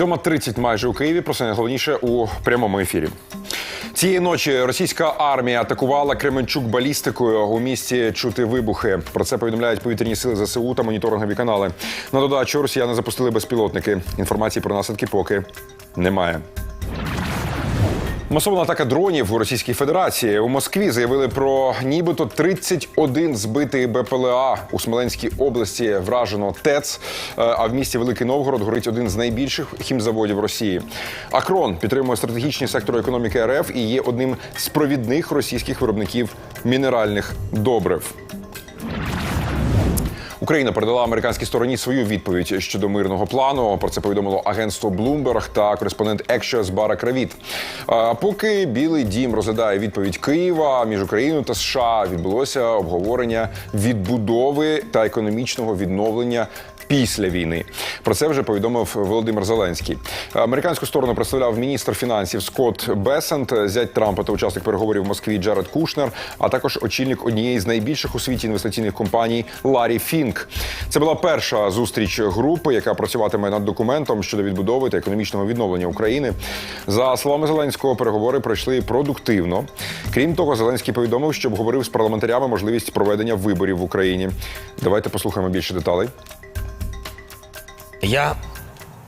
7.30 майже у Києві. Про це найголовніше у прямому ефірі. Цієї ночі російська армія атакувала Кременчук балістикою. У місті чути вибухи. Про це повідомляють повітряні сили ЗСУ та моніторингові канали. На додачу росіяни запустили безпілотники. Інформації про наслідки поки немає. Масована атака дронів у Російській Федерації у Москві заявили про нібито 31 збитий БПЛА у Смоленській області. Вражено ТЕЦ. Е, А в місті Великий Новгород горить один з найбільших хімзаводів Росії. Акрон підтримує стратегічні сектори економіки РФ і є одним з провідних російських виробників мінеральних добрив. Україна передала американській стороні свою відповідь щодо мирного плану. Про це повідомило агентство Bloomberg та кореспондент Екшес Бара Кравіт. Поки Білий Дім розглядає відповідь Києва між Україною та США, відбулося обговорення відбудови та економічного відновлення. Після війни про це вже повідомив Володимир Зеленський. Американську сторону представляв міністр фінансів Скотт Бесент, зять Трампа та учасник переговорів в Москві Джаред Кушнер, а також очільник однієї з найбільших у світі інвестиційних компаній Ларі Фінк. Це була перша зустріч групи, яка працюватиме над документом щодо відбудови та економічного відновлення України. За словами Зеленського, переговори пройшли продуктивно. Крім того, Зеленський повідомив, що обговорив з парламентарями можливість проведення виборів в Україні. Давайте послухаємо більше деталей. Я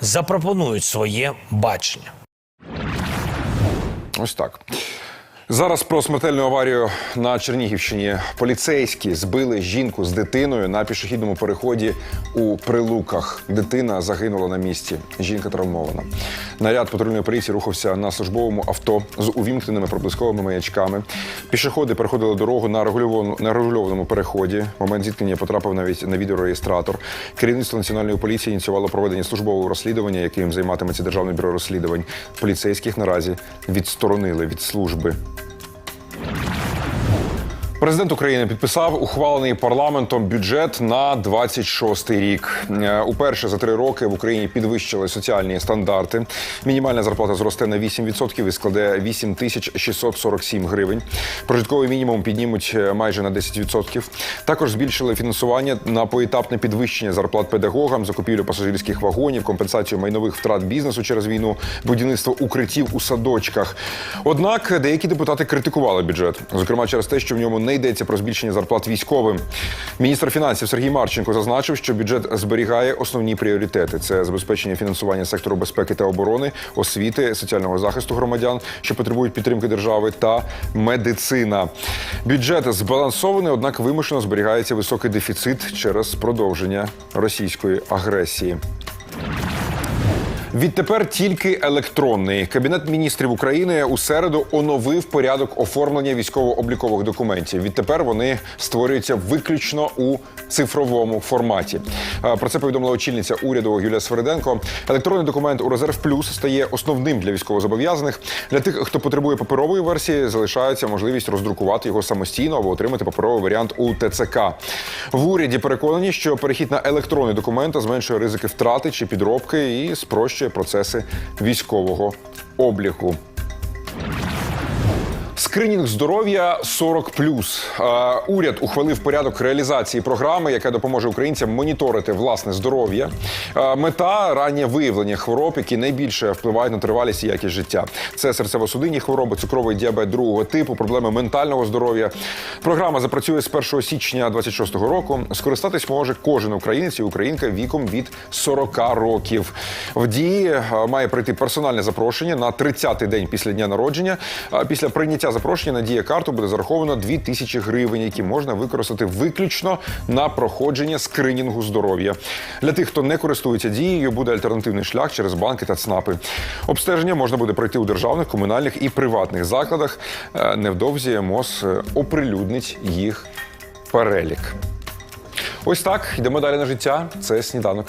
запропонують своє бачення. Ось так. Зараз про смертельну аварію на Чернігівщині. Поліцейські збили жінку з дитиною на пішохідному переході у Прилуках. Дитина загинула на місці. Жінка травмована. Наряд патрульної поліції рухався на службовому авто з увімкненими проблисковими маячками. Пішоходи переходили дорогу на регульованому, переході. В момент зіткнення потрапив навіть на відеореєстратор. Керівництво національної поліції ініціювало проведення службового розслідування, яким займатиметься державне бюро розслідувань. Поліцейських наразі відсторонили від служби. Президент України підписав ухвалений парламентом бюджет на 26 рік. Е, Уперше за три роки в Україні підвищили соціальні стандарти. Мінімальна зарплата зросте на 8% і складе 8 тисяч 647 гривень. Прожитковий мінімум піднімуть е, майже на 10%. Також збільшили фінансування на поетапне підвищення зарплат педагогам, закупівлю пасажирських вагонів, компенсацію майнових втрат бізнесу через війну, будівництво укриттів у садочках. Однак деякі депутати критикували бюджет, зокрема через те, що в ньому не йдеться про збільшення зарплат військовим. Міністр фінансів Сергій Марченко зазначив, що бюджет зберігає основні пріоритети: це забезпечення фінансування сектору безпеки та оборони, освіти, соціального захисту громадян, що потребують підтримки держави, та медицина. Бюджет збалансований, однак вимушено зберігається високий дефіцит через продовження російської агресії. Відтепер тільки електронний кабінет міністрів України у середу оновив порядок оформлення військово-облікових документів. Відтепер вони створюються виключно у цифровому форматі. Про це повідомила очільниця уряду Юлія Свериденко. Електронний документ у резерв плюс стає основним для військовозобов'язаних. Для тих, хто потребує паперової версії, залишається можливість роздрукувати його самостійно або отримати паперовий варіант у ТЦК. В уряді переконані, що перехід на електронний документ зменшує ризики втрати чи підробки і спрощує процеси військового обліку. Скринінг здоров'я 40+. Е, Уряд ухвалив порядок реалізації програми, яка допоможе українцям моніторити власне здоров'я. Е, Мета раннє виявлення хвороб, які найбільше впливають на тривалість і якість життя. Це серцево-судинні хвороби, цукровий діабет другого типу, проблеми ментального здоров'я. Програма запрацює з 1 січня 26-го року. Скористатись може кожен українець і українка віком від 40 років. В дії е, має прийти персональне запрошення на 30-й день після дня народження. Після прийняття запрошення на дія карту буде зараховано 2 тисячі гривень, які можна використати виключно на проходження скринінгу здоров'я. Для тих, хто не користується дією, буде альтернативний шлях через банки та ЦНАПи. Обстеження можна буде пройти у державних, комунальних і приватних закладах. Е, Невдовзі МОЗ е, оприлюднить їх перелік. Ось так йдемо далі на життя. Це сніданок.